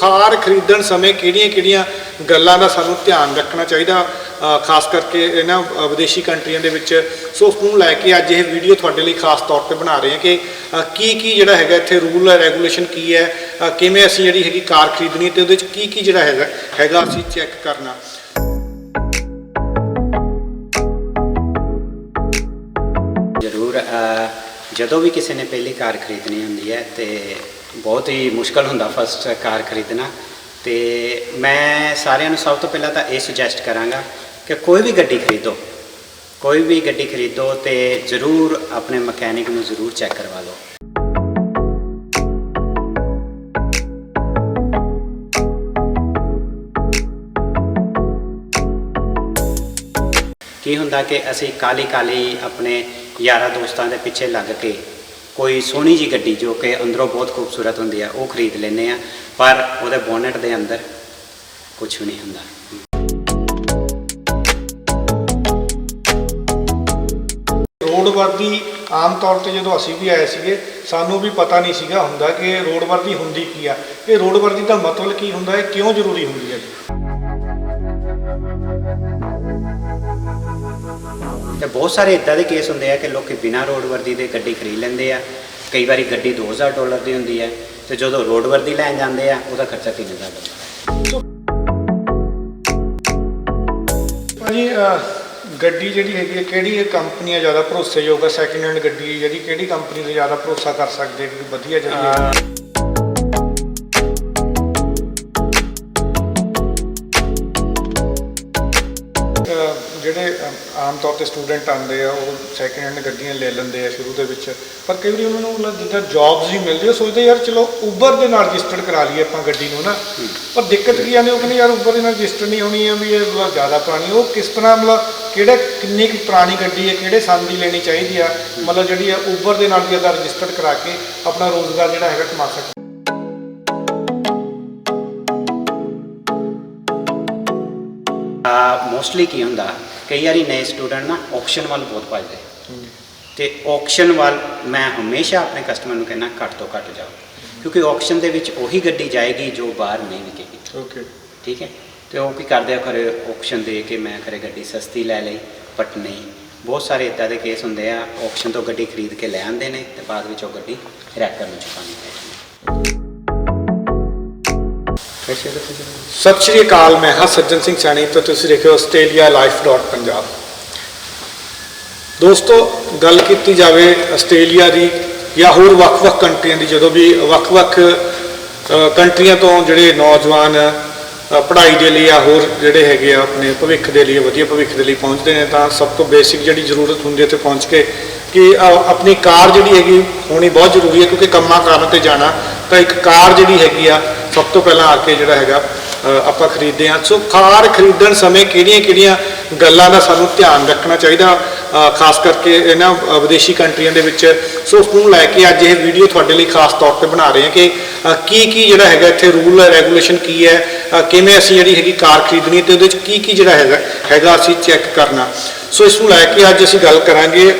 ਕਾਰ ਖਰੀਦਣ ਸਮੇਂ ਕਿਹੜੀਆਂ-ਕਿਹੜੀਆਂ ਗੱਲਾਂ ਦਾ ਸਾਨੂੰ ਧਿਆਨ ਰੱਖਣਾ ਚਾਹੀਦਾ ਖਾਸ ਕਰਕੇ ਇਹਨਾਂ ਵਿਦੇਸ਼ੀ ਕੰਟਰੀਆਂ ਦੇ ਵਿੱਚ। ਸੋ ਉਸ ਨੂੰ ਲੈ ਕੇ ਅੱਜ ਇਹ ਵੀਡੀਓ ਤੁਹਾਡੇ ਲਈ ਖਾਸ ਤੌਰ ਤੇ ਬਣਾ ਰਹੇ ਹਾਂ ਕਿ ਕੀ ਕੀ ਜਿਹੜਾ ਹੈਗਾ ਇੱਥੇ ਰੂਲ ਰੈਗੂਲੇਸ਼ਨ ਕੀ ਹੈ ਕਿਵੇਂ ਅਸੀਂ ਜਿਹੜੀ ਹੈਗੀ ਕਾਰ ਖਰੀਦਣੀ ਹੈ ਤੇ ਉਹਦੇ ਵਿੱਚ ਕੀ ਕੀ ਜਿਹੜਾ ਹੈਗਾ ਹੈਗਾ ਅਸੀਂ ਚੈੱਕ ਕਰਨਾ। ਜ਼ਰੂਰ ਜਦੋਂ ਵੀ ਕਿਸੇ ਨੇ ਪਹਿਲੀ ਕਾਰ ਖਰੀਦਣੀ ਹੁੰਦੀ ਹੈ ਤੇ ਬਹੁਤ ਹੀ ਮੁਸ਼ਕਲ ਹੁੰਦਾ ਫਸਟ ਕਾਰ ਖਰੀਦਣਾ ਤੇ ਮੈਂ ਸਾਰਿਆਂ ਨੂੰ ਸਭ ਤੋਂ ਪਹਿਲਾਂ ਤਾਂ ਇਹ ਸੁਜੈਸਟ ਕਰਾਂਗਾ ਕਿ ਕੋਈ ਵੀ ਗੱਡੀ ਖਰੀਦੋ, ਕੋਈ ਵੀ ਗੱਡੀ ਖਰੀਦੋ ਤੇ ਜ਼ਰੂਰ ਆਪਣੇ ਮਕੈਨਿਕ ਨੂੰ ਜ਼ਰੂਰ ਚੈੱਕ ਕਰਵਾ ਲਓ। ਕੀ ਹੁੰਦਾ ਕਿ ਅਸੀਂ ਕਾਲੀ ਕਾਲੀ ਆਪਣੇ ਯਾਰਾਂ ਦੋਸਤਾਂ ਦੇ ਪਿੱਛੇ ਲੱਗ ਕੇ ਕੋਈ ਸੋਹਣੀ ਜੀ ਗੱਡੀ ਜੋ ਕਿ ਅੰਦਰੋਂ ਬਹੁਤ ਖੂਬਸੂਰਤ ਹੁੰਦੀ ਆ, ਉਹ ਖਰੀਦ ਲੈਂਦੇ ਆ, ਪਰ ਉਹਦੇ ਬੋਨਟ ਦੇ ਅੰਦਰ ਕੁਝ ਵੀ ਨਹੀਂ ਹੁੰਦਾ। ਰੋਡ ਵਰਦੀ ਆਮ ਤੌਰ ਤੇ ਜਦੋਂ ਅਸੀਂ ਵੀ ਆਏ ਸੀਗੇ, ਸਾਨੂੰ ਵੀ ਪਤਾ ਨਹੀਂ ਸੀਗਾ ਹੁੰਦਾ ਕਿ ਰੋਡਵਰਦੀ ਹੁੰਦੀ ਕੀ ਆ। ਇਹ ਰੋਡਵਰਦੀ ਦਾ ਮਤਲਬ ਕੀ ਹੁੰਦਾ ਹੈ ਕਿਉਂ ਜ਼ਰੂਰੀ ਹੁੰਦੀ ਹੈ ਜੀ? ਤੇ ਬਹੁਤ ਸਾਰੇ ਇਦਾਂ ਦੇ ਕੇਸ ਹੁੰਦੇ ਆ ਕਿ ਲੋਕੀ ਬਿਨਾਂ ਰੋਡ ਵਰਦੀ ਦੇ ਗੱਡੀ ਖਰੀਦ ਲੈਂਦੇ ਆ। ਕਈ ਵਾਰੀ ਗੱਡੀ 2000 ਡਾਲਰ ਦੀ ਹੁੰਦੀ ਹੈ ਤੇ ਜਦੋਂ ਰੋਡ ਵਰਦੀ ਲੈਣ ਜਾਂਦੇ ਆ ਉਹਦਾ ਖਰਚਾ 3000 ਡਾਲਰ ਭਾਜੀ ਅਹ, ਗੱਡੀ ਜਿਹੜੀ ਹੈਗੀ ਹੈ ਕਿਹੜੀ ਇਹ ਕੰਪਨੀਆਂ ਜ਼ਿਆਦਾ ਭਰੋਸੇਯੋਗ ਹੈ ਸੈਕਿੰਡ ਹੈਂਡ ਗੱਡੀ ਜਿਹੜੀ ਕਿਹੜੀ ਕੰਪਨੀ ਤੇ ਜ਼ਿਆਦਾ ਭਰੋਸਾ ਕਰ ਸਕਦੇ ਕਿ ਵਧੀਆ ਜਿਹੜੀ ਹੈ ਆਮ ਤੌਰ ਤੇ ਸਟੂਡੈਂਟ ਆਉਂਦੇ ਆ ਉਹ ਸੈਕਿੰਡ ਹੈਂਡ ਗੱਡੀਆਂ ਲੈ ਲੈਂਦੇ ਆ ਸ਼ੁਰੂ ਦੇ ਵਿੱਚ। ਪਰ ਕਈ ਵਾਰੀ ਉਹਨਾਂ ਨੂੰ ਜਿੱਦਾਂ ਜੌਬਸ ਹੀ ਮਿਲਦੀ ਉਹ ਸੋਚਦੇ ਯਾਰ ਚਲੋ ਉਬਰ ਦੇ ਨਾਲ ਰਜਿਸਟਰਡ ਕਰਾ ਲਈਏ ਆਪਾਂ ਗੱਡੀ ਨੂੰ ਨਾ। ਪਰ ਦਿੱਕਤ ਕੀ ਆਉਂਦੀ ਉਹ ਕਹਿੰਦੇ ਯਾਰ ਉਬਰ ਦੇ ਨਾਲ ਰਜਿਸਟਰ ਨਹੀਂ ਹੋਣੀ ਆ ਵੀ ਇਹ ਮਤਲਬ ਜ਼ਿਆਦਾ ਪੁਰਾਣੀ ਉਹ ਕਿਸ ਤਰ੍ਹਾਂ ਮਤਲਬ ਕਿਹੜਾ ਕਿੰਨੀ ਕੁ ਪੁਰਾਣੀ ਗੱਡੀ ਹੈ ਕਿਹੜੇ ਸਾਲ ਦੀ ਲੈਣੀ ਚਾਹੀਦੀ ਆ? ਮਤਲਬ ਜਿਹੜੀ ਆ ਉਬਰ ਦੇ ਨਾਲ ਵੀ ਅਗਰ ਰਜਿਸਟਰਡ ਕਰਾ ਕੇ ਆਪਣਾ ਰੋਜ਼ਗਾਰ ਜਿਹੜਾ ਹੈਗਾ ਕਮਾ ਸਕਦੇ ਮੋਸਟਲੀ ਕੀ ਹੁੰਦਾ ਕਈ ਵਾਰੀ ਨਵੇਂ ਸਟੂਡੈਂਟ ਨਾ ਆਕਸ਼ਨ ਵੱਲ ਬਹੁਤ ਭੱਜਦੇ। ਤੇ ਆਕਸ਼ਨ ਵੱਲ ਮੈਂ ਹਮੇਸ਼ਾ ਆਪਣੇ ਕਸਟਮਰ ਨੂੰ ਕਹਿੰਦਾ ਘੱਟ ਤੋਂ ਘੱਟ ਜਾਓ। ਕਿਉਂਕਿ ਆਕਸ਼ਨ ਦੇ ਵਿੱਚ ਉਹੀ ਗੱਡੀ ਜਾਏਗੀ ਜੋ ਬਾਹਰ ਨਹੀਂ ਵਿਕੇਗੀ। ਓਕੇ ਠੀਕ ਹੈ? ਤੇ ਉਹ ਕੀ ਕਰਦੇ ਆ ਖਰੇ ਆਕਸ਼ਨ ਦੇ ਕੇ ਮੈਂ ਖਰੇ ਗੱਡੀ ਸਸਤੀ ਲੈ ਲਈ ਬਟ ਨਹੀਂ। ਬਹੁਤ ਸਾਰੇ ਇਦਾਂ ਦੇ ਕੇਸ ਹੁੰਦੇ ਆ ਆਕਸ਼ਨ ਤੋਂ ਗੱਡੀ ਖਰੀਦ ਕੇ ਲੈ ਆਉਂਦੇ ਨੇ ਤੇ ਬਾਅਦ ਵਿੱਚ ਉਹ ਗੱਡੀ ਰੈਕਰ ਨੂੰ ਚੁਕਾਉਣੀ ਪੈਂਦੀ ਹੈ। ਸਤਿ ਸ਼੍ਰੀ ਅਕਾਲ, ਮੈਂ ਹਾਂ ਸੱਜਣ ਸਿੰਘ ਸੈਣੀ ਤੇ ਤੁਸੀਂ ਦੇਖ ਰਹੇ ਹੋ ਆਸਟ੍ਰੇਲੀਆ ਲਾਈਫ ਡਾਟ ਪੰਜਾਬ। ਦੋਸਤੋ, ਗੱਲ ਕੀਤੀ ਜਾਵੇ ਆਸਟ੍ਰੇਲੀਆ ਦੀ ਜਾਂ ਹੋਰ ਵੱਖ-ਵੱਖ ਕੰਟਰੀਆਂ ਦੀ, ਜਦੋਂ ਵੀ ਵੱਖ-ਵੱਖ ਕੰਟਰੀਆਂ ਤੋਂ ਜਿਹੜੇ ਨੌਜਵਾਨ ਪੜ੍ਹਾਈ ਦੇ ਲਈ ਜਾਂ ਹੋਰ ਜਿਹੜੇ ਹੈਗੇ ਆ, ਆਪਣੇ ਭਵਿੱਖ ਦੇ ਲਈ, ਵਧੀਆ ਭਵਿੱਖ ਦੇ ਲਈ ਪਹੁੰਚਦੇ ਨੇ, ਤਾਂ ਸਭ ਤੋਂ ਬੇਸਿਕ ਜਿਹੜੀ ਜ਼ਰੂਰਤ ਹੁੰਦੀ ਹੈ ਇੱਥੇ ਪਹੁੰਚ ਕੇ ਕਿ ਆਪਣੀ ਕਾਰ ਜਿਹੜੀ ਹੈਗੀ ਹੋਣੀ ਬਹੁਤ ਜ਼ਰੂਰੀ ਹੈ, ਕਿਉਂਕਿ ਕੰਮਾਂ ਕਾਰਾਂ ਤੇ ਜਾਣਾ ਤਾਂ ਇੱਕ ਕਾਰ ਜਿਹੜੀ ਹੈਗੀ ਆ, ਸਭ ਤੋਂ ਪਹਿਲਾਂ ਆ ਕੇ ਜਿਹੜਾ ਹੈਗਾ ਆਪਾਂ ਖਰੀਦਦੇ ਹਾਂ। ਸੋ ਕਾਰ ਖਰੀਦਣ ਸਮੇਂ ਕਿਹੜੀਆਂ-ਕਿਹੜੀਆਂ ਗੱਲਾਂ ਦਾ ਸਾਨੂੰ ਧਿਆਨ ਰੱਖਣਾ ਚਾਹੀਦਾ ਖਾਸ ਕਰਕੇ ਇਹਨਾਂ ਵਿਦੇਸ਼ੀ ਕੰਟਰੀਆਂ ਦੇ ਵਿੱਚ। ਸੋ ਉਸ ਨੂੰ ਲੈ ਕੇ ਅੱਜ ਇਹ ਵੀਡੀਓ ਤੁਹਾਡੇ ਲਈ ਖਾਸ ਤੌਰ ਤੇ ਬਣਾ ਰਹੇ ਹਾਂ ਕਿ ਕੀ ਕੀ ਜਿਹੜਾ ਹੈਗਾ ਇੱਥੇ ਰੂਲ ਰੈਗੂਲੇਸ਼ਨ ਕੀ ਹੈ ਕਿਵੇਂ ਅਸੀਂ ਜਿਹੜੀ ਹੈਗੀ ਕਾਰ ਖਰੀਦਣੀ ਹੈ ਤੇ ਉਹਦੇ ਵਿੱਚ ਕੀ ਕੀ ਜਿਹੜਾ ਹੈਗਾ ਹੈਗਾ ਅਸੀਂ ਚੈੱਕ ਕਰਨਾ। ਸੋ ਇਸ ਨੂੰ ਲੈ ਕੇ ਅੱਜ ਅਸੀਂ ਗੱਲ ਕਰਾਂਗੇ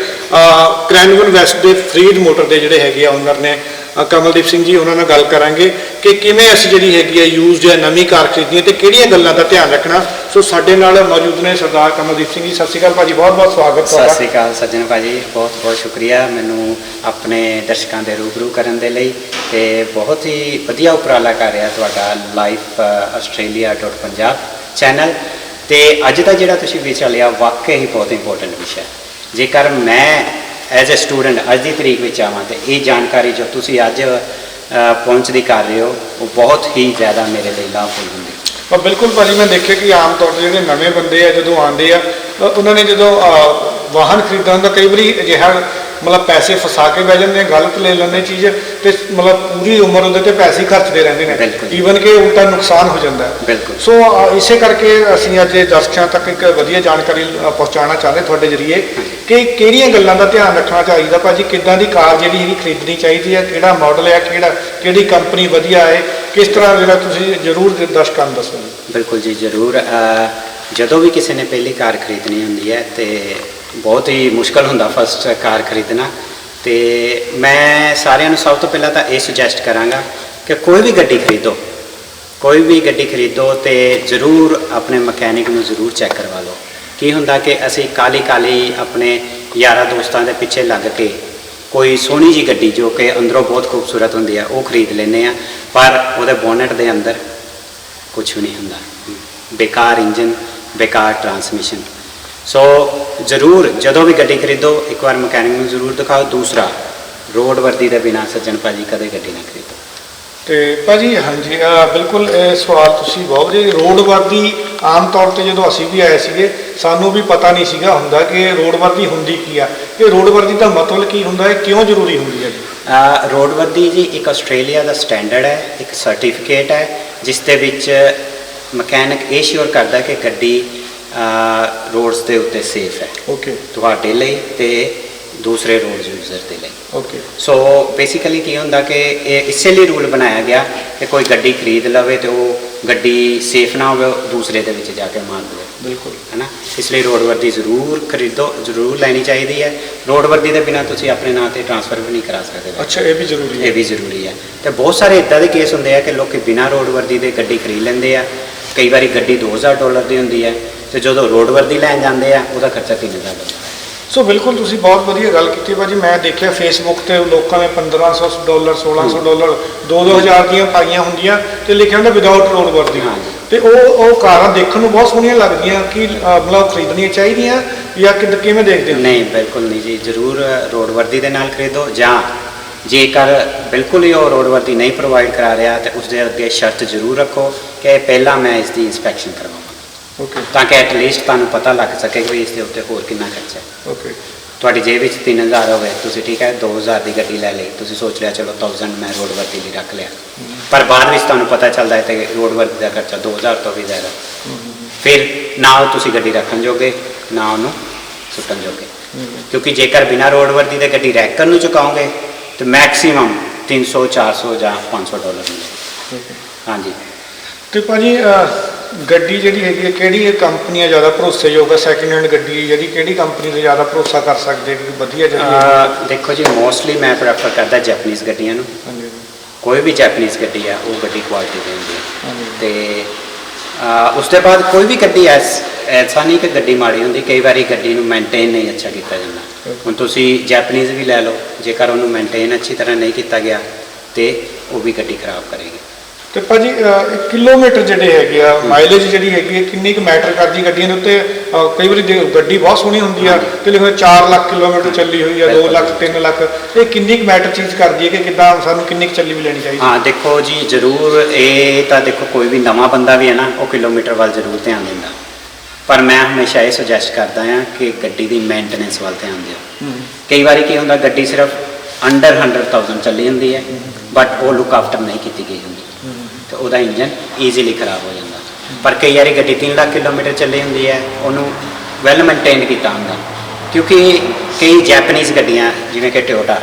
ਕ੍ਰੈਨਵਨ ਵੈਸਟ ਦੇ ਫਰੀਡ ਮੋਟਰ ਦੇ ਜਿਹੜੇ ਹੈਗੇ ਆ ਓਨਰ ਨੇ ਕਮਲਦੀਪ ਸਿੰਘ ਜੀ, ਉਹਨਾਂ ਨਾਲ ਗੱਲ ਕਰਾਂਗੇ ਕਿ ਕਿਵੇਂ ਅਸੀਂ ਜਿਹੜੀ ਹੈਗੀ ਹੈ ਯੂਜ਼ਡ ਜਾਂ ਨਵੀਂ ਕਾਰ ਖਰੀਦਣੀ ਹੈ ਤੇ ਕਿਹੜੀਆਂ ਗੱਲਾਂ ਦਾ ਧਿਆਨ ਰੱਖਣਾ। ਸੋ ਸਾਡੇ ਨਾਲ ਮੌਜੂਦ ਨੇ ਸਰਦਾਰ ਕਮਲਦੀਪ ਸਿੰਘ ਜੀ, ਸਤਿ ਸ਼੍ਰੀ ਅਕਾਲ ਭਾਜੀ, ਬਹੁਤ ਬਹੁਤ ਸਵਾਗਤ ਸਤਿ ਸ੍ਰੀ ਅਕਾਲ ਸੱਜਣ ਭਾਜੀ, ਬਹੁਤ ਬਹੁਤ ਸ਼ੁਕਰੀਆ ਮੈਨੂੰ ਆਪਣੇ ਦਰਸ਼ਕਾਂ ਦੇ ਰੂਬਰੂ ਕਰਨ ਦੇ ਲਈ ਤੇ ਬਹੁਤ ਹੀ ਵਧੀਆ ਉਪਰਾਲਾ ਕਰ ਰਿਹਾ ਤੁਹਾਡਾ ਲਾਈਫ ਆਸਟ੍ਰੇਲੀਆ.ਪੰਜਾਬ ਚੈਨਲ ਤੇ ਅੱਜ ਦਾ ਜਿਹੜਾ ਤੁਸੀਂ ਵਿਸ਼ਾ ਲਿਆ, ਵਾਕਈ ਹੀ ਬਹੁਤ ਇੰਪੋਰਟੈਂਟ ਵਿਸ਼ਾ ਹੈ। ਜੇਕਰ ਮੈਂ ਐਜ਼ ਅ ਸਟੂਡੈਂਟ ਅੱਜ ਦੀ ਤਰੀਕ ਵਿੱਚ ਆਵਾਂ ਤੇ ਇਹ ਜਾਣਕਾਰੀ ਜੋ ਤੁਸੀਂ ਅੱਜ ਪਹੁੰਚਦੀ ਕਰ ਰਹੇ ਹੋ, ਉਹ ਬਹੁਤ ਹੀ ਜ਼ਿਆਦਾ ਮੇਰੇ ਲਈ ਲਾਭਫੁਲ ਹੁੰਦੀ। ਪਰ ਬਿਲਕੁਲ ਭਾਜੀ, ਮੈਂ ਦੇਖਿਆ ਕਿ ਆਮ ਤੌਰ ਤੇ ਜਿਹੜੇ ਨਵੇਂ ਬੰਦੇ ਆ, ਜਦੋਂ ਆਉਂਦੇ ਆ ਉਹਨਾਂ ਨੇ ਜਦੋਂ ਵਾਹਨ ਖਰੀਦਣ ਦਾ ਕਈ ਵਾਰੀ ਅਜਿਹਾ ਮਤਲਬ ਪੈਸੇ ਫਸਾ ਕੇ ਬਹਿ ਜਾਂਦੇ ਆ ਗਲਤ ਲੈ ਲੈਂਦੇ ਚੀਜ਼ ਤੇ ਮਤਲਬ ਪੂਰੀ ਉਮਰ ਉਹਦੇ ਤੇ ਪੈਸੇ ਖਰਚਦੇ ਰਹਿੰਦੇ ਨੇ। ਈਵਨ ਕਿ ਉਲਟਾ ਨੁਕਸਾਨ ਹੋ ਜਾਂਦਾ ਸੋ ਇਸੇ ਕਰਕੇ ਅਸੀਂ ਅੱਜ ਦਰਸ਼ਕਾਂ ਤੱਕ ਇੱਕ ਵਧੀਆ ਜਾਣਕਾਰੀ ਪਹੁੰਚਾਉਣਾ ਚਾਹੁੰਦੇ ਤੁਹਾਡੇ ਜਰੀਏ ਕਿ ਕਿਹੜੀਆਂ ਗੱਲਾਂ ਦਾ ਧਿਆਨ ਰੱਖਣਾ ਚਾਹੀਦਾ ਭਾਜੀ ਕਿੱਦਾਂ ਦੀ ਕਾਰ ਜਿਹੜੀ ਹੈਗੀ ਖਰੀਦਣੀ ਚਾਹੀਦੀ ਹੈ ਕਿਹੜਾ ਮਾਡਲ ਹੈ ਕਿਹੜਾ ਕਿਹੜੀ ਕੰਪਨੀ ਵਧੀਆ ਹੈ ਕਿਸ ਤਰ੍ਹਾਂ ਜਿਹੜਾ ਤੁਸੀਂ ਜ਼ਰੂਰ ਦਰਸ਼ਕਾਂ ਨੂੰ ਦੱਸੋ। ਬਿਲਕੁਲ ਜੀ ਜ਼ਰੂਰ ਜਦੋਂ ਵੀ ਕਿਸੇ ਨੇ ਪਹਿਲੀ ਕਾਰ ਖਰੀਦਣੀ ਹੁੰਦੀ ਹੈ ਤੇ ਬਹੁਤ ਹੀ ਮੁਸ਼ਕਲ ਹੁੰਦਾ ਫਸਟ ਕਾਰ ਖਰੀਦਣਾ। ਤੇ ਮੈਂ ਸਾਰਿਆਂ ਨੂੰ ਸਭ ਤੋਂ ਪਹਿਲਾਂ ਤਾਂ ਇਹ ਸੁਜੈਸਟ ਕਰਾਂਗਾ ਕਿ ਕੋਈ ਵੀ ਗੱਡੀ ਖਰੀਦੋ। ਕੋਈ ਵੀ ਗੱਡੀ ਖਰੀਦੋ ਤੇ ਜ਼ਰੂਰ ਆਪਣੇ ਮਕੈਨਿਕ ਨੂੰ ਜ਼ਰੂਰ ਚੈੱਕ ਕਰਵਾ ਲਓ। ਕੀ ਹੁੰਦਾ ਕਿ ਅਸੀਂ ਕਾਲੀ ਕਾਲੀ ਆਪਣੇ ਯਾਰਾਂ ਦੋਸਤਾਂ ਦੇ ਪਿੱਛੇ ਲੱਗ ਕੇ ਕੋਈ ਸੋਹਣੀ ਜੀ ਗੱਡੀ ਜੋ ਕਿ ਅੰਦਰੋਂ ਬਹੁਤ ਖੂਬਸੂਰਤ ਹੁੰਦੀ ਆ, ਉਹ ਖਰੀਦ ਲੈਂਦੇ ਆ, ਪਰ ਉਹਦੇ ਬੋਨਟ ਦੇ ਅੰਦਰ ਕੁਝ ਵੀ ਨਹੀਂ ਹੁੰਦਾ। ਬੇਕਾਰ ਇੰਜਨ, ਬੇਕਾਰ ਟਰਾਂਸਮਿਸ਼ਨ। ਸੋ ਜ਼ਰੂਰ ਜਦੋਂ ਵੀ ਗੱਡੀ ਖਰੀਦੋ ਇੱਕ ਵਾਰ ਮਕੈਨਿਕ ਨੂੰ ਜ਼ਰੂਰ ਦਿਖਾਓ। ਦੂਸਰਾ ਰੋਡ ਵਰਦੀ ਦੇ ਬਿਨਾ ਸੱਜਣ ਭਾਜੀ ਕਦੇ ਗੱਡੀ ਨਾ ਖਰੀਦੋ। ਤੇ ਭਾਜੀ ਹਾਂਜੀ ਬਿਲਕੁਲ ਇਹ ਸਵਾਲ ਤੁਸੀਂ ਬਹੁਤ ਵਧੀਆ ਰੋਡ ਵਰਦੀ ਆਮ ਤੌਰ ਤੇ ਜਦੋਂ ਅਸੀਂ ਵੀ ਆਏ ਸੀਗੇ ਸਾਨੂੰ ਵੀ ਪਤਾ ਨਹੀਂ ਸੀਗਾ ਹੁੰਦਾ ਕਿ ਰੋਡ ਵਰਦੀ ਹੁੰਦੀ ਕੀ ਆ। ਇਹ ਰੋਡ ਵਰਦੀ ਦਾ ਮਤਲਬ ਕੀ ਹੁੰਦਾ ਹੈ ਕਿਉਂ ਜ਼ਰੂਰੀ ਹੁੰਦੀ ਹੈ ਜੀ? ਰੋਡ ਵਰਦੀ ਜੀ ਇੱਕ ਆਸਟ੍ਰੇਲੀਆ ਦਾ ਸਟੈਂਡਰਡ ਹੈ ਇੱਕ ਸਰਟੀਫਿਕੇਟ ਹੈ ਜਿਸ ਦੇ ਵਿੱਚ ਮਕੈਨਿਕ ਇਹ ਸ਼ੋਰ ਕਰਦਾ ਕਿ ਗੱਡੀ ਰੋਡਸ ਦੇ ਉੱਤੇ ਸੇਫ ਹੈ। ਓਕੇ ਤੁਹਾਡੇ ਲਈ ਤੇ ਦੂਸਰੇ ਰੋਡ ਯੂਜ਼ਰ ਦੇ ਲਈ। ਓਕੇ ਸੋ ਬੇਸਿਕਲੀ ਕੀ ਹੁੰਦਾ ਕਿ ਇਹ ਇਸੇ ਲਈ ਰੂਲ ਬਣਾਇਆ ਗਿਆ ਕਿ ਕੋਈ ਗੱਡੀ ਖਰੀਦ ਲਵੇ ਤੇ ਉਹ ਗੱਡੀ ਸੇਫ ਨਾ ਹੋਵੇ ਦੂਸਰੇ ਦੇ ਵਿੱਚ ਜਾ ਕੇ ਮਾਰ ਦੇਵੇ। ਬਿਲਕੁਲ। ਹੈਨਾ? ਇਸ ਲਈ ਰੋਡ ਵਰਦੀ ਜ਼ਰੂਰ ਖਰੀਦੋ ਜ਼ਰੂਰ ਲੈਣੀ ਚਾਹੀਦੀ ਹੈ। ਰੋਡ ਵਰਦੀ ਦੇ ਬਿਨਾ ਤੁਸੀਂ ਆਪਣੇ ਨਾਂ ਤੇ ਟ੍ਰਾਂਸਫਰ ਵੀ ਨਹੀਂ ਕਰਾ ਸਕਦੇ। ਅੱਛਾ ਇਹ ਵੀ ਜ਼ਰੂਰੀ ਇਹ ਹੈ ਵੀ ਜ਼ਰੂਰੀ ਹੈ। ਤੇ ਬਹੁਤ ਸਾਰੇ ਇਦਾਂ ਦੇ ਕੇਸ ਹੁੰਦੇ ਆ ਕਿ ਲੋਕੀ ਬਿਨਾਂ ਰੋਡ ਵਰਦੀ ਦੇ ਗੱਡੀ ਖਰੀਦ ਲੈਂਦੇ ਆ। ਕਈ ਵਾਰੀ ਗੱਡੀ 2000 ਡਾਲਰ ਦੀ ਹੁੰਦੀ ਹੈ। ਤੇ ਜਦੋਂ ਰੋਡ ਵਰਦੀ ਲੈਣ ਜਾਂਦੇ ਆ ਉਹਦਾ ਖਰਚਾ 3000 ਡਾਲਰ ਸੋ ਬਿਲਕੁਲ ਤੁਸੀਂ ਬਹੁਤ ਵਧੀਆ ਗੱਲ ਕੀਤੀ ਭਾਜੀ। ਮੈਂ ਦੇਖਿਆ ਫੇਸਬੁੱਕ ਤੇ ਲੋਕਾਂ ਨੇ 1500 ਡਾਲਰ 1600 ਡਾਲਰ 2-2000 ਦੀਆਂ ਪਾਈਆਂ ਹੁੰਦੀਆਂ ਤੇ ਲਿਖਿਆ ਹੁੰਦਾ ਵਿਦਆਊਟ ਰੋਡ ਵਰਦੀ। ਤੇ ਉਹ ਉਹ ਕਾਰਾਂ ਦੇਖਣ ਨੂੰ ਬਹੁਤ ਸੋਹਣੀਆਂ ਲੱਗਦੀਆਂ ਕਿ ਮਤਲਬ ਖਰੀਦਣੀਆਂ ਚਾਹੀਦੀਆਂ ਜਾਂ ਕਿ ਕਿਵੇਂ ਦੇਖਦੇ ਹੋ? ਨਹੀਂ ਬਿਲਕੁਲ ਨਹੀਂ ਜੀ। ਜ਼ਰੂਰ ਰੋਡ ਵਰਦੀ ਦੇ ਨਾਲ ਖਰੀਦੋ ਜਾਂ ਜੇਕਰ ਬਿਲਕੁਲ ਹੀ ਉਹ ਰੋਡ ਵਰਦੀ ਨਹੀਂ ਪ੍ਰੋਵਾਈਡ ਕਰਾ ਰਿਹਾ ਤੇ ਉਸ ਦੇ ਅੱਗੇ ਸ਼ਰਤ ਜ਼ਰੂਰ ਰੱਖੋ ਕਿ ਪਹਿਲਾਂ ਮੈਂ ਇਸ ਦੀ ਇਨਸਪੈਕਸ਼ਨ ਕਰਵਾਵਾਂ ਓਕੇ ਤਾਂ ਕਿ ਐਟਲੀਸਟ ਤੁਹਾਨੂੰ ਪਤਾ ਲੱਗ ਸਕੇ ਕਿ ਇਸ ਦੇ ਉੱਤੇ ਹੋਰ ਕਿੰਨਾ ਖਰਚਾ ਹੈ। ਓਕੇ ਤੁਹਾਡੀ ਜੇਬ ਵਿੱਚ 3000 ਹੋਵੇ ਤੁਸੀਂ ਠੀਕ ਹੈ 2000 ਦੀ ਗੱਡੀ ਲੈ ਲਈ ਤੁਸੀਂ ਸੋਚ ਲਿਆ ਚਲੋ 1000 ਮੈਂ ਰੋਡ ਵਰਦੀ ਲਈ ਰੱਖ ਲਿਆ। ਪਰ ਬਾਅਦ ਵਿੱਚ ਤੁਹਾਨੂੰ ਪਤਾ ਚੱਲਦਾ ਹੈ ਤੇ ਰੋਡ ਵਰਦੀ ਦਾ ਖਰਚਾ 2000 ਤੋਂ ਵੀ ਜ਼ਿਆਦਾ। ਫਿਰ ਨਾ ਉਹ ਤੁਸੀਂ ਗੱਡੀ ਰੱਖਣ ਜੋਗੇ ਨਾ ਉਹਨੂੰ ਸੁੱਟਣ ਜੋਗੇ। ਕਿਉਂਕਿ ਜੇਕਰ ਬਿਨਾਂ ਰੋਡ ਵਰਦੀ ਦੇ ਗੱਡੀ ਰੈਕਰ ਨੂੰ ਚੁਕਾਓਗੇ ਤੇ ਮੈਕਸਿਮਮ 300 400 ਜਾਂ 500 ਡਾਲਰ ਮਿਲੇਗਾ। ਹਾਂਜੀ। ਤੇ ਭਾਜੀ ਗੱਡੀ ਜਿਹੜੀ ਹੈਗੀ ਹੈ ਕਿਹੜੀ ਕੰਪਨੀਆਂ ਜ਼ਿਆਦਾ ਭਰੋਸੇਯੋਗ ਹੈ ਸੈਕਿੰਡ ਹੈਂਡ ਗੱਡੀ ਜਿਹੜੀ ਕਿਹੜੀ ਕੰਪਨੀ ਤੇ ਜ਼ਿਆਦਾ ਭਰੋਸਾ ਕਰ ਸਕਦੇ ਕਿ ਵਧੀਆ ਜਿਹੜੀ ਹੈ? ਅਹ ਦੇਖੋ ਜੀ ਮੋਸਟਲੀ ਮੈਂ ਪ੍ਰੈਫਰ ਕਰਦਾ ਜੈਪਨੀਜ਼ ਗੱਡੀਆਂ ਨੂੰ। ਹਾਂਜੀ। ਕੋਈ ਵੀ ਜੈਪਨੀਜ਼ ਗੱਡੀ ਆ ਉਹ ਗੱਡੀ ਕੁਆਲਿਟੀ ਦੀ ਹੁੰਦੀ ਹੈ। ਹਾਂਜੀ। ਤੇ ਅਹ, ਉਸ ਤੋਂ ਬਾਅਦ ਕੋਈ ਵੀ ਗੱਡੀ ਐਸ ਐਸਾ ਨਹੀਂ ਕਿ ਗੱਡੀ ਮਾੜੀ ਹੁੰਦੀ ਕਈ ਵਾਰੀ ਗੱਡੀ ਨੂੰ ਮੇਨਟੇਨ ਨਹੀਂ ਅੱਛਾ ਕੀਤਾ ਜਾਂਦਾ। ਹੁਣ ਤੁਸੀਂ ਜੈਪਨੀਜ਼ ਵੀ ਲੈ ਲਓ ਜੇਕਰ ਉਹਨੂੰ ਮੇਨਟੇਨ ਅੱਛੀ ਤਰ੍ਹਾਂ ਨਹੀਂ ਕੀਤਾ ਗਿਆ ਤੇ ਉਹ ਵੀ ਗੱਡੀ ਖਰਾਬ ਕਰੇਗੀ। ਤੇ ਭਾਜੀ ਅਹ, ਇਹ ਕਿਲੋਮੀਟਰ ਜਿਹੜੇ ਹੈਗੇ ਆ ਮਾਈਲੇਜ ਜਿਹੜੀ ਹੈਗੀ ਹੈ ਕਿੰਨੀ ਕੁ ਮੈਟਰ ਕਰਦੀ ਗੱਡੀਆਂ ਦੇ ਉੱਤੇ? ਅਹ, ਕਈ ਵਾਰੀ ਦੇ- ਗੱਡੀ ਬਹੁਤ ਸੋਹਣੀ ਹੁੰਦੀ ਆ ਤੇ ਲਿਖਿਆ 4 ਲੱਖ ਕਿਲੋਮੀਟਰ ਚੱਲੀ ਹੋਈ ਆ 2 ਬਿਲਕੁਲ। ਲੱਖ 3 ਲੱਖ ਇਹ ਕਿੰਨੀ ਕੁ ਮੈਟਰ ਚੀਜ਼ ਕਰਦੀ ਹੈ ਕਿ ਕਿੱਦਾਂ ਸਾਨੂੰ ਕਿੰਨੀ ਕੁ ਚੱਲੀ ਵੀ ਲੈਣੀ ਚਾਹੀਦੀ? ਹਾਂ ਦੇਖੋ ਜੀ ਜ਼ਰੂਰ ਇਹ ਤਾਂ ਦੇਖੋ ਕੋਈ ਵੀ ਨਵਾਂ ਬੰਦਾ ਵੀ ਹੈ ਨਾ ਉਹ ਕਿਲੋਮੀਟਰ ਵੱਲ ਜ਼ਰੂਰ ਧਿਆਨ ਦਿੰਦਾ। ਪਰ ਮੈਂ ਹਮੇਸ਼ਾ ਇਹ ਸੁਜੈਸਟ ਕਰਦਾ ਹਾਂ ਕਿ ਗੱਡੀ ਦੀ ਮੇਨਟੇਨੈਂਸ ਵੱਲ ਧਿਆਨ ਦਿਓ। ਕਈ ਵਾਰੀ ਕੀ ਹੁੰਦਾ ਗੱਡੀ ਸਿਰਫ ਅੰਡਰ 100000 ਚੱਲੀ ਹੁੰਦੀ ਹੈ ਬਟ ਉਹ ਲੁੱਕ ਆਫਟਰ ਨਹੀਂ ਕੀਤੀ ਗਈ ਹੁੰਦੀ। ਤੇ ਉਹਦਾ ਇੰਜਨ ਈਜ਼ੀਲੀ ਖਰਾਬ ਹੋ ਜਾਂਦਾ। ਪਰ ਕਈ ਵਾਰੀ ਗੱਡੀ 3 ਲੱਖ ਕਿਲੋਮੀਟਰ ਚੱਲੀ ਹੁੰਦੀ ਹੈ ਉਹਨੂੰ ਵੈਲ ਮੇਨਟੇਨ ਕੀਤਾ ਹੁੰਦਾ। ਕਿਉਂਕਿ ਕਈ ਜੈਪਨੀਜ਼ ਗੱਡੀਆਂ ਜਿਵੇਂ ਕਿ ਟੋਯੋਟਾ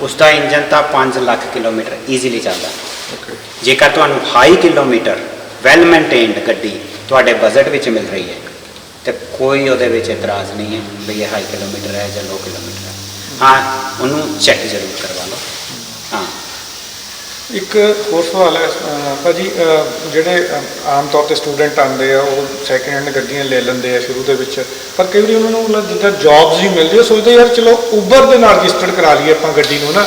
ਉਸ ਦਾ ਇੰਜਨ ਤਾਂ 5 ਲੱਖ ਕਿਲੋਮੀਟਰ ਈਜ਼ੀਲੀ ਚੱਲਦਾ। ਜੇਕਰ ਤੁਹਾਨੂੰ ਹਾਈ ਕਿਲੋਮੀਟਰ ਵੈਲ ਮੇਨਟੇਨਡ ਗੱਡੀ ਤੁਹਾਡੇ ਬਜਟ ਵਿੱਚ ਮਿਲ ਰਹੀ ਹੈ ਤੇ ਕੋਈ ਉਹਦੇ ਵਿੱਚ ਇਤਰਾਜ਼ ਨਹੀਂ ਹੈ ਵੀ ਇਹ ਹਾਈ ਕਿਲੋਮੀਟਰ ਹੈ ਜਾਂ ਲੋ ਕਿਲੋਮੀਟਰ ਹੈ। ਹਾਂ ਉਹਨੂੰ ਚੈੱਕ ਜ਼ਰੂਰ ਕਰਵਾ ਲਓ। ਹਾਂ। ਇੱਕ ਹੋਰ ਸਵਾਲ ਹੈ ਭਾਜੀ ਜਿਹੜੇ ਆਮ ਤੌਰ ਤੇ ਸਟੂਡੈਂਟ ਆਉਂਦੇ ਆ ਉਹ ਸੈਕਿੰਡ ਹੈਂਡ ਗੱਡੀਆਂ ਲੈ ਲੈਂਦੇ ਆ ਸ਼ੁਰੂ ਦੇ ਵਿੱਚ ਪਰ ਕਈ ਵਾਰੀ ਉਹਨਾਂ ਨੂੰ ਜਿੱਦਾਂ ਜੌਬਸ ਹੀ ਮਿਲਦੀ ਆ ਸੋਚਦੇ ਯਾਰ ਚਲੋ ਉਬਰ ਦੇ ਨਾਲ ਰਜਿਸਟਰਡ ਕਰਾ ਲਈਏ ਆਪਾਂ ਗੱਡੀ ਨੂੰ ਨਾ।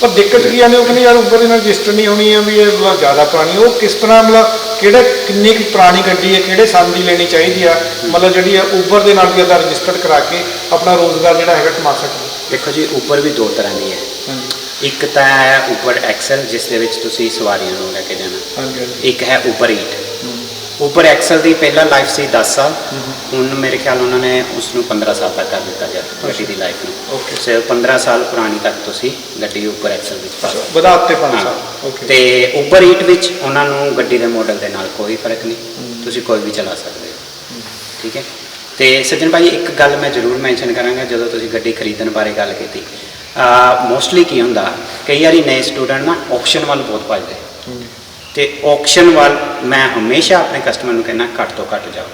ਪਰ ਦਿੱਕਤ ਕੀ ਆਉਂਦੀ ਉਹ ਕਹਿੰਦੇ ਯਾਰ ਉਬਰ ਦੇ ਨਾਲ ਰਜਿਸਟਰ ਨਹੀਂ ਹੋਣੀ ਆ ਵੀ ਇਹ ਮਤਲਬ ਜ਼ਿਆਦਾ ਪੁਰਾਣੀ ਉਹ ਕਿਸ ਤਰ੍ਹਾਂ ਮਤਲਬ ਕਿਹੜੇ ਕਿੰਨੀ ਕੁ ਪੁਰਾਣੀ ਗੱਡੀ ਹੈ ਕਿਹੜੇ ਸਾਲ ਦੀ ਲੈਣੀ ਚਾਹੀਦੀ ਆ? ਮਤਲਬ ਜਿਹੜੀ ਆ ਉਬਰ ਦੇ ਨਾਲ ਵੀ ਇਹਦਾ ਰਜਿਸਟਰਡ ਕਰਾ ਕੇ ਆਪਣਾ ਰੋਜ਼ਗਾਰ ਜਿਹੜਾ ਹੈਗਾ ਕਮਾ ਸਕਦੇ ਦੇਖੋ ਜੀ ਉਬਰ ਵੀ ਦੋ ਤਰ੍ਹਾਂ ਦੀ ਹੈ। ਇੱਕ ਤਾਂ ਹੈ ਉਬਰ ਐਕਸਲ ਜਿਸ ਦੇ ਵਿੱਚ ਤੁਸੀਂ ਸਵਾਰੀਆਂ ਨੂੰ ਲੈ ਕੇ ਜਾਣਾ। ਹਾਂਜੀ ਹਾਂਜੀ। ਇੱਕ ਹੈ ਉਬਰ ਈਟ ਉਬਰ ਐਕਸਲ ਦੀ ਪਹਿਲਾ ਲਾਈਫ ਸੀ 10 ਸਾਲ। ਹੁਣ ਮੇਰੇ ਖਿਆਲ ਉਹਨਾਂ ਨੇ ਉਸ ਨੂੰ 15 ਸਾਲ ਤੱਕ ਕਰ ਦਿੱਤਾ ਜਾ ਗੱਡੀ ਦੀ ਲਾਈਫ ਨੂੰ। Okay. ਸਿਰ 15 ਸਾਲ ਪੁਰਾਣੀ ਤੱਕ ਤੁਸੀਂ ਗੱਡੀ ਉਬਰ ਐਕਸਲ ਵਿੱਚ ਪਾ ਸਕਦੇ ਵਧਾ ਦਿੱਤੇ ਪੰਜ ਹਾਂ। ਸਾਲ। ਓਕੇ ਤੇ ਉਬਰ ਈਟ ਵਿੱਚ ਉਹਨਾਂ ਨੂੰ ਗੱਡੀ ਦੇ ਮਾਡਲ ਦੇ ਨਾਲ ਕੋਈ ਫ਼ਰਕ ਨਹੀਂ। ਤੁਸੀਂ ਕੋਈ ਵੀ ਚਲਾ ਸਕਦੇ ਹੋ। ਠੀਕ ਹੈ? ਤੇ ਸੱਜਣ ਭਾਈ ਇੱਕ ਗੱਲ ਮੈਂ ਜ਼ਰੂਰ ਮੈਂਸ਼ਨ ਕਰਾਂਗਾ ਜਦੋਂ ਤੁਸੀਂ ਗੱਡੀ ਖਰੀਦਣ ਬਾਰੇ ਗੱਲ ਕੀਤੀ। ਮੋਸਟਲੀ ਕੀ ਹੁੰਦਾ ਕਈ ਵਾਰੀ ਨਵੇਂ ਸਟੂਡੈਂਟ ਨਾ ਆਪਸ਼ਨ ਵੱਲ ਬਹੁਤ ਭੱਜਦੇ। ਤੇ ਆਕਸ਼ਨ ਵੱਲ ਮੈਂ ਹਮੇਸ਼ਾ ਆਪਣੇ ਕਸਟਮਰ ਨੂੰ ਕਹਿੰਦਾ ਘੱਟ ਤੋਂ ਘੱਟ ਜਾਓ।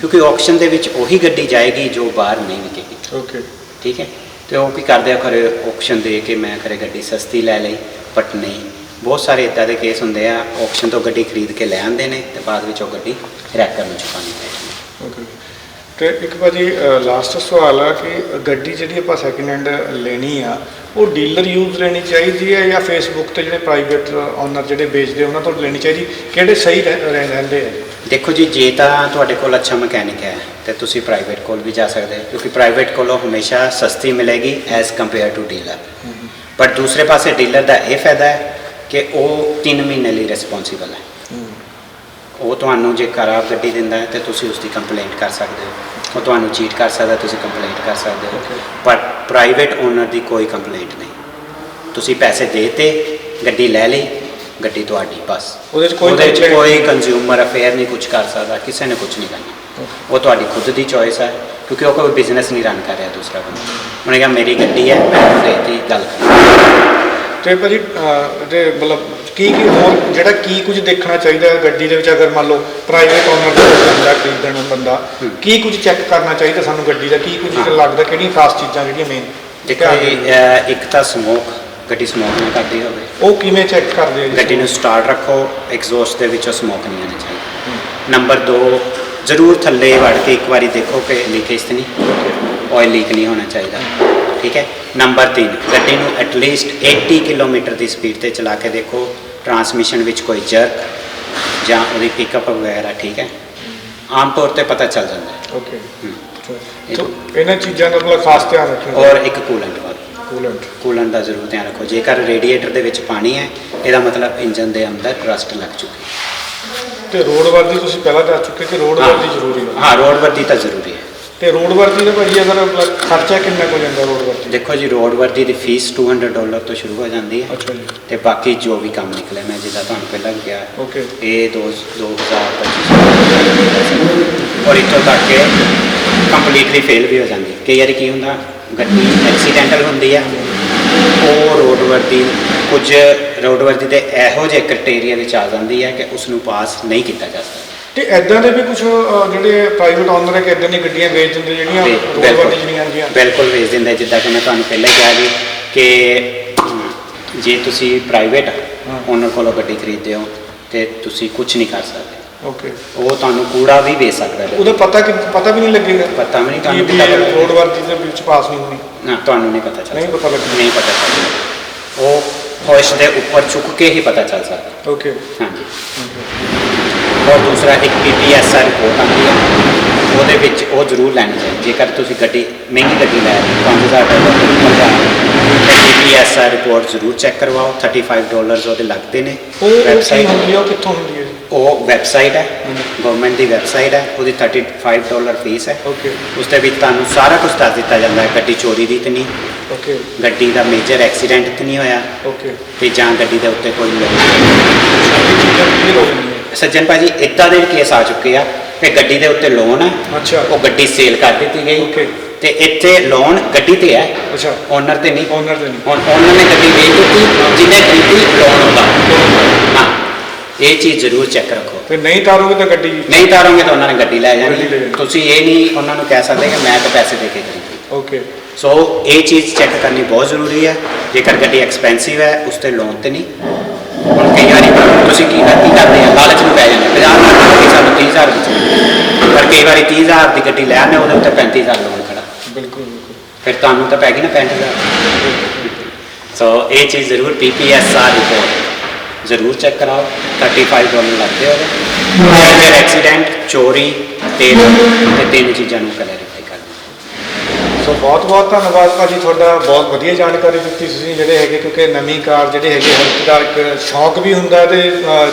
ਕਿਉਂਕਿ ਆਕਸ਼ਨ ਦੇ ਵਿੱਚ ਉਹੀ ਗੱਡੀ ਜਾਏਗੀ ਜੋ ਬਾਹਰ ਨਹੀਂ ਵਿਕੇਗੀ। ਓਕੇ ਠੀਕ ਹੈ? ਤੇ ਉਹ ਕੀ ਕਰਦੇ ਆ ਖਰੇ ਆਕਸ਼ਨ ਦੇ ਕੇ ਮੈਂ ਖਰੇ ਗੱਡੀ ਸਸਤੀ ਲੈ ਲਈ ਬਟ ਨਹੀਂ। ਬਹੁਤ ਸਾਰੇ ਇਦਾਂ ਦੇ ਕੇਸ ਹੁੰਦੇ ਆ ਆਕਸ਼ਨ ਤੋਂ ਗੱਡੀ ਖਰੀਦ ਕੇ ਲੈ ਆਉਂਦੇ ਨੇ ਤੇ ਬਾਅਦ ਵਿੱਚ ਉਹ ਗੱਡੀ ਰੈਕਰ ਨੂੰ ਚੁਕਾਉਣੀ ਪੈਂਦੀ ਓਕੇ ਤੇ ਇੱਕ ਭਾਜੀ ਲਾਸਟ ਸਵਾਲ ਆ ਕਿ ਗੱਡੀ ਜਿਹੜੀ ਆਪਾਂ ਸੈਕਿੰਡ ਹੈਂਡ ਲੈਣੀ ਆ ਉਹ ਡੀਲਰ ਯੂਜ਼ ਲੈਣੀ ਚਾਹੀਦੀ ਹੈ ਜਾਂ ਫੇਸਬੁੱਕ ਤੇ ਜਿਹੜੇ ਪ੍ਰਾਈਵੇਟ ਓਨਰ ਜਿਹੜੇ ਵੇਚਦੇ ਉਹਨਾਂ ਤੋਂ ਲੈਣੀ ਚਾਹੀਦੀ? ਕਿਹੜੇ ਸਹੀ ਰਹਿ- ਰਹਿ- ਰਹਿੰਦੇ ਆ? ਦੇਖੋ ਜੀ ਜੇ ਤਾਂ ਤੁਹਾਡੇ ਕੋਲ ਅੱਛਾ ਮਕੈਨਿਕ ਹੈ ਤੇ ਤੁਸੀਂ ਪ੍ਰਾਈਵੇਟ ਕੋਲ ਵੀ ਜਾ ਸਕਦੇ ਕਿਉਂਕਿ ਪ੍ਰਾਈਵੇਟ ਕੋਲੋਂ ਹਮੇਸ਼ਾ ਸਸਤੀ ਮਿਲੇਗੀ as compare to dealer but ਦੂਸਰੇ ਪਾਸੇ ਡੀਲਰ ਦਾ ਇਹ ਫਾਇਦਾ ਹੈ ਕਿ ਉਹ 3 ਮਹੀਨੇ ਲਈ ਰਿਸਪੌਂਸੀਬਲ ਹੈ। ਉਹ ਤੁਹਾਨੂੰ ਜੇ ਖਰਾਬ ਗੱਡੀ ਦਿੰਦਾ ਹੈ ਤੇ ਤੁਸੀਂ ਉਸ ਦੀ ਕੰਪਲੇਂਟ ਕਰ ਸਕਦੇ ਹੋ। ਉਹ ਤੁਹਾਨੂੰ ਚੀਟ ਕਰ ਸਕਦਾ ਤੁਸੀਂ ਕੰਪਲੇਂਟ ਕਰ ਸਕਦੇ ਹੋ. ਪਰ ਪ੍ਰਾਈਵੇਟ ਓਨਰ ਦੀ ਕੋਈ ਕੰਪਲੇਂਟ ਨਹੀਂ। ਤੁਸੀਂ ਪੈਸੇ ਦੇਤੇ ਗੱਡੀ ਲੈ ਲਈ ਗੱਡੀ ਤੁਹਾਡੀ ਬਸ। ਉਹਦੇ ਕੋਈ ਕੋਈ। ਕੰਜ਼ਿਊਮਰ ਅਫੇਅਰ ਨਹੀਂ ਕੁਝ ਕਰ ਸਕਦਾ ਕਿਸੇ ਨੇ ਕੁਝ ਨਹੀਂ ਕਰਨਾ। ਉਹ ਤੁਹਾਡੀ ਖੁਦ ਦੀ ਚੋਇਸ ਹੈ ਕਿਉਂਕਿ ਉਹ ਕੋਈ ਬਿਜ਼ਨਸ ਨਹੀਂ ਰਨ ਕਰ ਰਿਹਾ ਦੂਸਰਾ ਬੰਦਾ। ਉਹਨੇ ਕਿਹਾ ਮੇਰੀ ਗੱਡੀ ਹੈ ਮੈਂ ਦੇਤੀ ਗੱਲ ਖਤਮ। ਤੇ ਭਾਜੀ ਤੇ ਮਤਲਬ ਕੀ ਕੀ ਹੋਰ ਜਿਹੜਾ ਕੀ ਕੁਝ ਦੇਖਣਾ ਚਾਹੀਦਾ ਹੈ ਗੱਡੀ ਦੇ ਵਿੱਚ? ਅਗਰ ਮੰਨ ਲਓ ਪ੍ਰਾਈਵੇਟ ਓਨਰ ਦਾ ਬੰਦਾ ਖਰੀਦਣ ਨੂੰ ਬੰਦਾ ਹੂੰ। ਕੀ ਕੁਝ ਚੈੱਕ ਕਰਨਾ ਚਾਹੀਦਾ ਸਾਨੂੰ ਗੱਡੀ ਦਾ? ਕੀ ਕੁਝ ਹਾਂ। ਲੱਗਦਾ ਕਿਹੜੀਆਂ ਖਾਸ ਚੀਜ਼ਾਂ ਜਿਹੜੀਆਂ ਮੇਨ ਦੇਖੋ ਅਹ, ਇੱਕ ਤਾਂ ਸਮੋਕ ਗੱਡੀ ਸਮੋਕ ਨਾ ਕਰਦੀ ਹੋਵੇ। ਉਹ ਕਿਵੇਂ ਚੈੱਕ ਕਰਦੇ ਜੀ? ਗੱਡੀ ਨੂੰ ਸਟਾਰਟ ਰੱਖੋ ਐਗਜ਼ੌਸਟ ਦੇ ਵਿੱਚੋਂ ਸਮੋਕ ਨਹੀਂ ਆਉਣੀ ਚਾਹੀਦੀ। ਨੰਬਰ 2 ਜ਼ਰੂਰ ਥੱਲੇ ਵੜ ਕੇ ਇੱਕ ਵਾਰੀ ਦੇਖੋ ਕਿ ਲੀਕੇਜ ਤਾਂ ਨਹੀਂ ਆਇਲ ਲੀਕ ਨਹੀਂ ਹੋਣਾ ਚਾਹੀਦਾ। ਠੀਕ ਹੈ? ਨੰਬਰ 3 ਗੱਡੀ ਨੂੰ ਐਟਲੀਸਟ 80 ਕਿਲੋਮੀਟਰ ਦੀ ਸਪੀਡ ਤੇ ਚਲਾ ਕੇ ਦੇਖੋ। ਟਰਾਂਸਮਿਸ਼ਨ ਵਿੱਚ ਕੋਈ ਜਰਕ ਜਾਂ ਉਹਦੀ ਪਿਕਅਪ ਵਗੈਰਾ ਠੀਕ ਹੈ? ਆਮ ਤੌਰ ਤੇ ਪਤਾ ਚੱਲ ਜਾਂਦਾ ਹੈ। ਓਕੇ। ਤਾਂ ਇਹਨਾਂ ਚੀਜ਼ਾਂ ਦਾ ਮਤਲਬ ਖਾਸ ਧਿਆਨ ਰੱਖਣਾ ਔਰ ਇੱਕ ਕੂਲੈਂਟ ਵਾਲੀ। ਕੂਲੈਂਟ ਕੂਲੈਂਟ ਦਾ ਜ਼ਰੂਰ ਧਿਆਨ ਰੱਖੋ। ਜੇਕਰ ਰੇਡੀਏਟਰ ਦੇ ਵਿੱਚ ਪਾਣੀ ਹੈ ਇਹਦਾ ਮਤਲਬ ਇੰਜਨ ਦੇ ਅੰਦਰ ਰਸਟ ਲੱਗ ਚੁੱਕੀ ਹੈ। ਤੇ ਰੋਡ ਵਰਦੀ ਤੁਸੀਂ ਪਹਿਲਾਂ ਦੱਸ ਚੁੱਕੇ ਕਿ ਰੋਡ ਵਰਦੀ ਜ਼ਰੂਰੀ ਹੈ। ਹਾਂ ਰੋਡ ਵਰਦੀ ਤਾਂ ਜ਼ਰੂਰੀ ਹੈ। ਤੇ ਰੋਡ ਵਰਦੀ ਦਾ ਭਾਜੀ ਅਗਰ ਖਰਚਾ ਕਿੰਨਾ ਕੁ ਜਾਂਦਾ ਰੋਡ ਵਰਦੀ ਦੇਖੋ ਜੀ ਰੋਡ ਵਰਦੀ ਦੀ ਫੀਸ 200 ਡਾਲਰ ਤੋਂ ਸ਼ੁਰੂ ਹੋ ਜਾਂਦੀ ਹੈ। ਅੱਛਾ ਜੀ। ਤੇ ਬਾਕੀ ਜੋ ਵੀ ਕੰਮ ਨਿਕਲੇ ਮੈਂ ਜਿੱਦਾਂ ਤੁਹਾਨੂੰ ਪਹਿਲਾਂ ਕਿਹਾ ਓਕੇ ਇਹ ਦੋ 2025 ਔਰ ਇੱਥੋਂ ਤੱਕ ਕਿ ਕੰਪਲੀਟਲੀ ਫੇਲ ਵੀ ਹੋ ਜਾਂਦੀ। ਕਈ ਵਾਰੀ ਕੀ ਹੁੰਦਾ ਗੱਡੀ ਐਕਸੀਡੈਂਟਲ ਹੁੰਦੀ ਹੈ। ਉਹ ਰੋਡ ਵਰਦੀ ਕੁਝ ਰੋਡ ਵਰਦੀ ਦੇ ਇਹੋ ਜਿਹੇ ਕ੍ਰਾਈਟੇਰੀਆ ਵਿੱਚ ਆ ਜਾਂਦੀ ਹੈ ਕਿ ਉਸ ਨੂੰ ਪਾਸ ਨਹੀਂ ਕੀਤਾ ਜਾ ਸਕਦਾ। ਤੇ ਐਦਾਂ ਦੇ ਵੀ ਕੁਝ ਜਿਹੜੇ ਪ੍ਰਾਈਵੇਟ ਓਨਰ ਹੈ ਕਿ ਐਦਾਂ ਦੀਆਂ ਗੱਡੀਆਂ ਵੇਚ ਦਿੰਦੇ ਜਿਹੜੀਆਂ ਤੇ ਰੋਡ ਬਿਲਕੁਲ ਵਰਦੀ ਜਿਹੜੀਆਂ ਆਉਂਦੀਆਂ ਬਿਲਕੁਲ ਵੇਚ ਦਿੰਦੇ ਜਿੱਦਾਂ ਕਿ ਮੈਂ ਤੁਹਾਨੂੰ ਪਹਿਲਾਂ ਹੀ ਕਿਹਾ ਜੀ ਕਿ ਜੇ ਤੁਸੀਂ ਪ੍ਰਾਈਵੇਟ। ਓਨਰ ਕੋਲੋਂ ਗੱਡੀ ਖਰੀਦਦੇ ਹੋ ਤੇ ਤੁਸੀਂ ਕੁਝ ਨਹੀਂ ਕਰ ਸਕਦੇ। ਓਕੇ ਉਹ ਤੁਹਾਨੂੰ ਕੂੜਾ ਵੀ ਵੇਚ ਸਕਦਾ ਹੈ। ਉਹਦਾ ਪਤਾ ਕਿ ਪਤਾ ਵੀ ਨਹੀਂ ਲੱਗੇਗਾ। ਪਤਾ ਵੀ ਨਹੀਂ ਤੁਹਾਨੂੰ ਕਿੱਦਾਂ ਪਤਾ ਰੋਡ ਵਰਦੀ ਦੇ ਵਿੱਚ ਪਾਸ ਨਹੀਂ ਹੋਣੀ। ਨਾ ਤੁਹਾਨੂੰ ਨਹੀਂ ਪਤਾ ਚੱਲ ਨਹੀਂ ਪਤਾ ਲੱਗੇਗਾ। ਨਹੀਂ ਪਤਾ ਚੱਲਦਾ ਉਹ ਹੋਸ਼ ਦੇ ਉੱਪਰ ਚੁੱਕ ਕੇ ਹੀ ਪਤਾ ਚੱਲ ਸਕਦਾ। ਓਕੇ ਹਾਂਜੀ। ਔਰ ਦੂਸਰਾ ਇੱਕ ਪੀਪੀਐਸਆਰ ਰਿਪੋਰਟ ਆਉਂਦੀ ਹੈ। ਉਹਦੇ ਵਿੱਚ ਉਹ ਜ਼ਰੂਰ ਲੈਣੀ ਚਾਹੀਦੀ ਜੇਕਰ ਤੁਸੀਂ ਗੱਡੀ ਮਹਿੰਗੀ ਗੱਡੀ ਲੈ ਰਹੇ ਹੋ 5000 ਡਾਲਰ ਤੋਂ ਰਹੇ ਹੋ ਪੀਪੀਐਸਆਰ ਰਿਪੋਰਟ ਜ਼ਰੂਰ ਚੈੱਕ ਕਰਵਾਓ। 35 ਡਾਲਰਸ ਉਹਦੇ ਲੱਗਦੇ ਨੇ। ਵੈਬਸਾਈਟ ਹੁੰਦੀ ਹੈ? ਕਿੱਥੋਂ ਹੁੰਦੀ ਹੈ? ਉਹ ਵੈਬਸਾਈਟ ਹੈ। ਗਵਰਨਮੈਂਟ ਦੀ ਵੈਬਸਾਈਟ ਹੈ। ਉਹਦੀ 35 ਡਾਲਰ ਫੀਸ ਹੈ। ਓਕੇ ਉਸ ਦੇ ਵਿੱਚ ਤੁਹਾਨੂੰ ਸਾਰਾ ਕੁਝ ਦੱਸ ਦਿੱਤਾ ਜਾਂਦਾ ਹੈ। ਗੱਡੀ ਚੋਰੀ ਦੀ ਤੇ ਨਹੀਂ। ਓਕੇ ਗੱਡੀ ਦਾ ਮੇਜਰ ਐਕਸੀਡੈਂਟ ਤੇ ਨਹੀਂ ਹੋਇਆ। ਓਕੇ ਤੇ ਜਾਂ ਗੱਡੀ ਦੇ ਉੱਤੇ ਕੋਈ ਲੋਨ ਸੱਜਣ ਭਾਜੀ ਇਦਾਂ ਦੇ ਕੇਸ ਆ ਚੁੱਕੇ ਆ ਕਿ ਗੱਡੀ ਦੇ ਉੱਤੇ ਲੋਨ ਹੈ ਅੱਛਾ। ਉਹ ਗੱਡੀ ਸੇਲ ਕਰ ਦਿੱਤੀ ਗਈ. ਤੇ ਇੱਥੇ ਲੋਨ ਗੱਡੀ ਤੇ ਹੈ। ਅੱਛਾ। ਓਨਰ ਤੇ ਨਹੀਂ। ਓਨਰ ਦੇ ਨਹੀਂ। ਹੁਣ ਓਨਰ ਨੇ ਗੱਡੀ ਵੇਚ ਦਿੱਤੀ ਜਿਹਨੇ ਖਰੀਦੀ ਲੋਨ ਹੁੰਦਾ ਹਾਂ। ਇਹ ਚੀਜ਼ ਜ਼ਰੂਰ ਚੈੱਕ ਰੱਖੋ। ਤੇ ਨਹੀਂ ਤਾਰੋਗੇ ਤਾਂ ਗੱਡੀ ਨਹੀਂ ਤਾਰੋਗੇ ਤਾਂ ਉਹਨਾਂ ਨੇ ਗੱਡੀ ਲੈ ਜਾਣੀ। ਤੁਸੀਂ ਇਹ ਨਹੀਂ ਉਹਨਾਂ ਨੂੰ ਕਹਿ ਸਕਦੇ ਕਿ ਮੈਂ ਤਾਂ ਪੈਸੇ ਦੇ ਕੇ ਖਰੀਦੀ ਓਕੇ ਸੋ ਇਹ ਚੀਜ਼ ਚੈੱਕ ਕਰਨੀ ਬਹੁਤ ਜ਼ਰੂਰੀ ਹੈ। ਜੇਕਰ ਗੱਡੀ ਐਕਸਪੈਂਸਿਵ ਹੈ ਉਸ ਤੇ ਲੋਨ ਤੇ ਨਹੀਂ। ਹੁਣ ਕਈ ਤੁਸੀਂ ਕੀ ਕੀ ਕਰਦੇ ਆ? ਲਾਲਚ ਨੂੰ ਪੈ ਜਾਂਦੇ 50 ਲੱਖ ਦੀ ਸਾਨੂੰ 30000 ਵਿੱਚ। ਪਰ ਕਈ ਵਾਰੀ 30000 ਦੀ ਗੱਡੀ ਲੈ ਆਉਂਦੇ ਉਹਦੇ ਉੱਤੇ 35000 ਲੋਨ ਖੜਾ। ਬਿਲਕੁਲ ਬਿਲਕੁਲ। ਫਿਰ ਤੁਹਾਨੂੰ ਤਾਂ ਪੈ ਗਈ ਨਾ 65000 ਸੋ ਇਹ ਚੀਜ਼ ਜ਼ਰੂਰ ਪੀਪੀਐਸਆਰ ਰਿਪੋਰਟ ਜ਼ਰੂਰ ਚੈੱਕ ਕਰਾਓ। 35 ਡਾਲਰ ਲੱਗਦੇ ਹੋਵੇ ਐਕਸੀਡੈਂਟ ਚੋਰੀ ਤੇ ਤੇ ਤਿੰਨ ਚੀਜ਼ਾਂ ਨੂੰ ਕਲੈਰੀਫਾਈ ਕਰਨਾ ਸੋ ਬਹੁਤ ਬਹੁਤ ਧੰਨਵਾਦ ਭਾਜੀ, ਤੁਹਾਡਾ ਬਹੁਤ ਵਧੀਆ ਜਾਣਕਾਰੀ ਦਿੱਤੀ ਤੁਸੀਂ ਜਿਹੜੇ ਹੈਗੇ, ਕਿਉਂਕਿ ਨਵੀਂ ਕਾਰ ਜਿਹੜੇ ਹੈਗੇ ਹਰ ਇੱਕ ਸ਼ੌਂਕ ਵੀ ਹੁੰਦਾ ਤੇ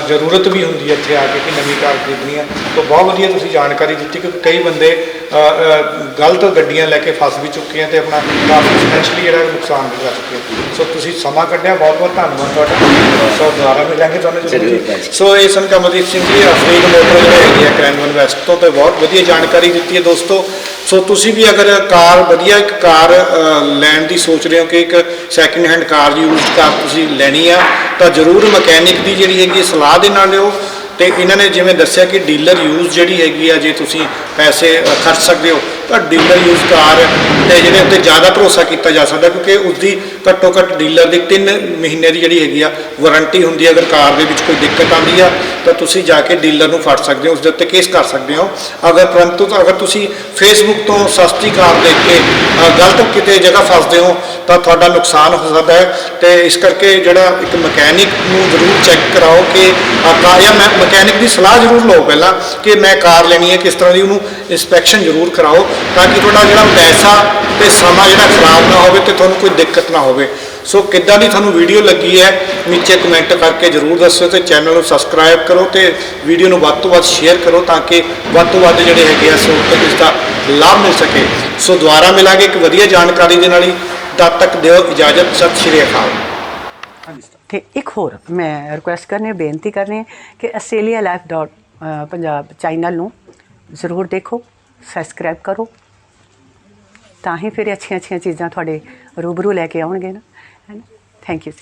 ਜ਼ਰੂਰਤ ਵੀ ਹੁੰਦੀ ਹੈ ਇੱਥੇ ਆ ਕੇ ਕਿ ਨਵੀਂ ਕਾਰ ਖਰੀਦਣੀ ਹੈ। ਤਾਂ ਬਹੁਤ ਵਧੀਆ ਤੁਸੀਂ ਜਾਣਕਾਰੀ ਦਿੱਤੀ, ਕਿਉਂਕਿ ਕਈ ਬੰਦੇ ਗਲਤ ਗੱਡੀਆਂ ਲੈ ਕੇ ਫਸ ਵੀ ਚੁੱਕੇ ਆ ਤੇ ਆਪਣਾ ਕਾਫੀ ਫਾਈਨੈਂਸ਼ਲੀ ਜਿਹੜਾ ਨੁਕਸਾਨ ਵੀ ਕਰ ਚੁੱਕੇ ਆ। ਸੋ ਤੁਸੀਂ ਸਮਾਂ ਕੱਢਿਆ ਬਹੁਤ ਬਹੁਤ ਧੰਨਵਾਦ ਤੁਹਾਡਾ। ਸੋ ਦੁਬਾਰਾ ਮਿਲਾਂਗੇ ਤੁਹਾਨੂੰ ਜ਼ਰੂਰ। ਜੀ। ਭਾਜੀ। ਸੋ ਇਹ ਸਨ ਕਮਲਦੀਪ ਸਿੰਘ ਜੀ ਅਫਰੀਕ ਮੋਟਰ ਜਿਹੜੇ ਹੈਗੇ ਆ ਕ੍ਰੈਨਵਨ ਵੈਸਟ ਤੋਂ ਤੇ ਬਹੁਤ ਵਧੀਆ ਜਾਣਕਾਰੀ ਦਿੱਤੀ ਹੈ ਦੋਸਤੋ। ਸੋ ਤੁਸੀਂ ਵੀ ਅਗਰ ਕਾਰ ਵਧੀਆ ਇੱਕ ਕਾਰ ਅ, ਲੈਣ ਦੀ ਸੋਚ ਰਹੇ ਹੋ ਕਿ ਇੱਕ second hand car used car ਤੁਸੀਂ ਲੈਣੀ ਆ ਤਾਂ ਜ਼ਰੂਰ ਮਕੈਨਿਕ ਦੀ ਜਿਹੜੀ ਹੈਗੀ ਸਲਾਹ ਦੇ ਨਾਲ ਲਿਓ। ਤੇ ਇਹਨਾਂ ਨੇ ਜਿਵੇਂ ਦੱਸਿਆ ਕਿ ਡੀਲਰ ਯੂਜ਼ ਜਿਹੜੀ ਹੈਗੀ ਆ, ਜੇ ਤੁਸੀਂ ਪੈਸੇ ਖਰਚ ਸਕਦੇ ਹੋ, ਤਾਂ ਡੀਲਰ ਯੂਜ਼ ਕਾਰ ਤੇ ਜਿਹੜੇ ਉੱਤੇ ਜ਼ਿਆਦਾ ਭਰੋਸਾ ਕੀਤਾ ਜਾ ਸਕਦਾ ਕਿਉਂਕਿ ਉਸ ਦੀ ਘੱਟੋ ਘੱਟ ਡੀਲਰ ਦੀ 3 ਮਹੀਨੇ ਦੀ ਜਿਹੜੀ ਹੈਗੀ ਆ ਵਾਰੰਟੀ ਹੁੰਦੀ ਹੈ ਅਗਰ ਕਾਰ ਦੇ ਵਿੱਚ ਕੋਈ ਦਿੱਕਤ ਆਉਂਦੀ ਆ, ਤਾਂ ਤੁਸੀਂ ਜਾ ਕੇ ਡੀਲਰ ਨੂੰ ਫੜ ਸਕਦੇ ਹੋ, ਉਸ ਦੇ ਉੱਤੇ ਕੇਸ ਕਰ ਸਕਦੇ ਹੋ। ਅਗਰ ਪਰੰਤੂ ਅਗਰ ਤੁਸੀਂ ਫੇਸਬੁੱਕ ਤੋਂ ਸਸਤੀ ਕਾਰ ਦੇਖ ਕੇ ਗਲਤ ਕਿਤੇ ਜਗ੍ਹਾ ਫਸਦੇ ਹੋ, ਤਾਂ ਤੁਹਾਡਾ ਨੁਕਸਾਨ ਹੋ ਸਕਦਾ ਹੈ। ਤੇ ਇਸ ਕਰਕੇ ਜਿਹੜਾ ਇੱਕ ਮਕੈਨਿਕ ਨੂੰ ਜ਼ਰੂਰ ਚੈੱਕ ਕਰਾਓ ਕਿ ਕਾਰ ਜਾਂ ਮੈਂ, ਮਕੈਨਿਕ ਦੀ ਸਲਾਹ ਜ਼ਰੂਰ ਲਓ ਪਹਿਲਾਂ ਕਿ ਮੈਂ ਕਾਰ ਲੈਣੀ ਹੈ, ਕਿਸ ਤਰ੍ਹਾਂ ਦੀ ਉਹਨੂੰ ਇਨਸਪੈਕਸ਼ਨ ਜ਼ਰੂਰ ਕਰਾਓ, ਤਾਂ ਕਿ ਤੁਹਾਡਾ ਜਿਹੜਾ ਪੈਸਾ ਤੇ ਸਮਾਂ ਜਿਹੜਾ ਖਰਾਬ ਨਾ ਹੋਵੇ ਤੇ ਤੁਹਾਨੂੰ ਕੋਈ ਦਿੱਕਤ ਨਾ ਹੋਵੇ। ਸੋ ਕਿੱਦਾਂ ਦੀ ਤੁਹਾਨੂੰ ਵੀਡੀਓ ਲੱਗੀ ਹੈ, ਨੀਚੇ ਕਮੈਂਟ ਕਰਕੇ ਜ਼ਰੂਰ ਦੱਸਿਓ ਤੇ ਚੈਨਲ ਨੂੰ ਸਬਸਕ੍ਰਾਈਬ ਕਰੋ ਤੇ ਵੀਡੀਓ ਨੂੰ ਵੱਧ ਤੋਂ ਵੱਧ ਸ਼ੇਅਰ ਕਰੋ ਤਾਂ ਕਿ ਵੱਧ ਤੋਂ ਵੱਧ ਜਿਹੜੇ ਹੈਗੇ ਆ ਸੋ ਇਸ ਦਾ ਲਾਭ ਮਿਲ ਸਕੇ। ਸੋ ਦੁਬਾਰਾ ਮਿਲਾਂਗੇ ਇੱਕ ਵਧੀਆ ਜਾਣਕਾਰੀ ਦੇ ਨਾਲ ਹੀ। ਤਦ ਤੱਕ ਦਿਓ ਇਜਾਜ਼ਤ, ਸਤਿ ਸ਼੍ਰੀ ਅਕਾਲ। ਤੇ ਇੱਕ ਹੋਰ ਮੈਂ ਰਿਕੁਐਸਟ ਕਰਨੀ ਹੈ ਬੇਨਤੀ ਕਰਨੀ ਹੈ ਕਿ Australia life dot Punjab channel ਨੂੰ ਜ਼ਰੂਰ ਦੇਖੋ ਸਬਸਕ੍ਰਾਈਬ ਕਰੋ। ਤਾਂ ਹੀ ਫਿਰ ਅੱਛੀਆਂ ਅੱਛੀਆਂ ਚੀਜ਼ਾਂ ਤੁਹਾਡੇ ਰੂਬਰੂ ਲੈ ਕੇ ਆਉਣਗੇ ਨਾ। ਹੈ ਨਾ? Thank you